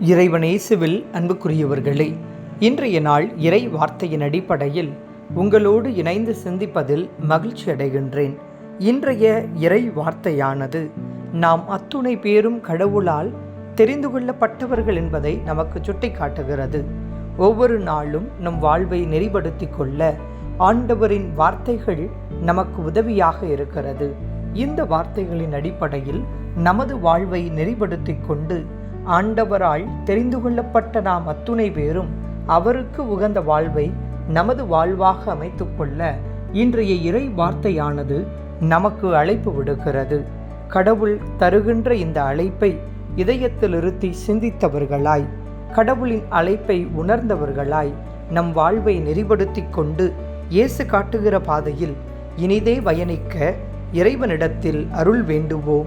இறைவன் இயேசுவில் அன்புக்குரியவர்களே இன்றைய நாள் இறை வார்த்தையின் அடிப்படையில் உங்களோடு இணைந்து சிந்திப்பதில் மகிழ்ச்சி அடைகின்றேன். இன்றைய இறை வார்த்தையானது நாம் அத்துணை பேரும் கடவுளால் தெரிந்து கொள்ளப்பட்டவர்கள் என்பதை நமக்கு சுட்டிக்காட்டுகிறது. ஒவ்வொரு நாளும் நம் வாழ்வை நெறிப்படுத்திக் கொள்ள ஆண்டவரின் வார்த்தைகள் நமக்கு உதவியாக இருக்கிறது. இந்த வார்த்தைகளின் அடிப்படையில் நமது வாழ்வை நெறிப்படுத்திக் கொண்டு ஆண்டவரால் தெரிந்து கொள்ளப்பட்ட நாம் அத்துணை பேரும் அவருக்கு உகந்த வாழ்வை நமது வாழ்வாக அமைத்துக்கொள்ள இன்றைய இறை வார்த்தையானது நமக்கு அழைப்பு விடுக்கிறது கடவுள் தருகின்ற இந்த அழைப்பை இதயத்தில் இருத்தி சிந்தித்தவர்களாய் கடவுளின் அழைப்பை உணர்ந்தவர்களாய் நம் வாழ்வை நெறிப்படுத்திக் கொண்டு இயேசு காட்டுகிற பாதையில் இனிதே பயணிக்க இறைவனிடத்தில் அருள் வேண்டுவோம்.